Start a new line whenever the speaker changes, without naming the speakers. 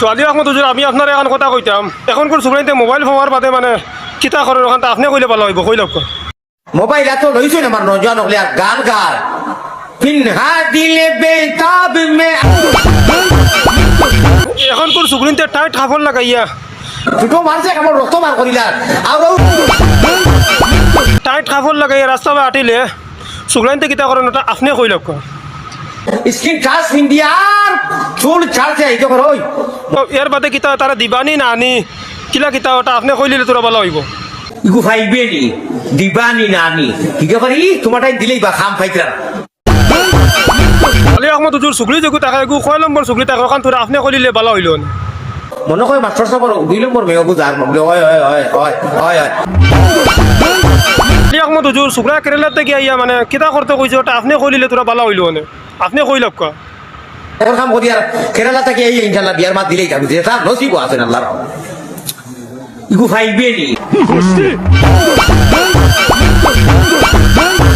তো আলী আহমদ হুজুর আমি আপনার এখন কথা কইতাম এখন কোন সুগ্রাইতে মোবাইল ফোন বাদে মানে কিতা করে ওখান আপনি কইলে ভালো হইব কই লক্ষ
মোবাইল এত লইছুন আমার নজন হলে আর গান গার পিনহা দিলে বেতাব মে
এখন কোন সুগ্রিনতে টাইট হাফল লাগাইয়া
দুটো মানুষে কেমন রক্ত বার করিলার আর
টাইট হাফল লাগাইয়া রাস্তা আটিলে। সুগ্রাইতে কিতা করেন ওটা আপনি কই লক্ষ
স্ক্রিন টাচ ইন্ডিয়ার চুল ছাড়ছে এই যখন ওই
এর বাদে কিতা তারা দিবানি না আনি কিলা কিতা ওটা আপনি কইলে তোরা ভালো হইব
ইগু ফাইবে নি দিবানি নানি কি করে ই তোমারটাই দিলেই বা খাম ফাইতরা
আলী আহমদ হুজুর সুগলি যেগু তাকে এগু কয় নম্বর সুগলি তাকে ওখান তোরা আপনি কইলে ভালো হইল না
মনে হয় মাস্টার সাহেব দুই নম্বর মেয়ে বুঝার মনে হয় হয় হয় হয় হয় হয়।
আলী আহমদ হুজুর সুগরা কেরালাতে গিয়ে মানে কিতা করতে কইছে ওটা আপনি কইলে তোরা ভালো হইল না আপনি কই লক্ষ
এখন কাম করি আর কেরালা থেকে এই ইনশাল্লাহ বিয়ার মাত দিলেই যাবে। যেটা নসিব আছে আল্লাহ ইগু ফাইবে নি।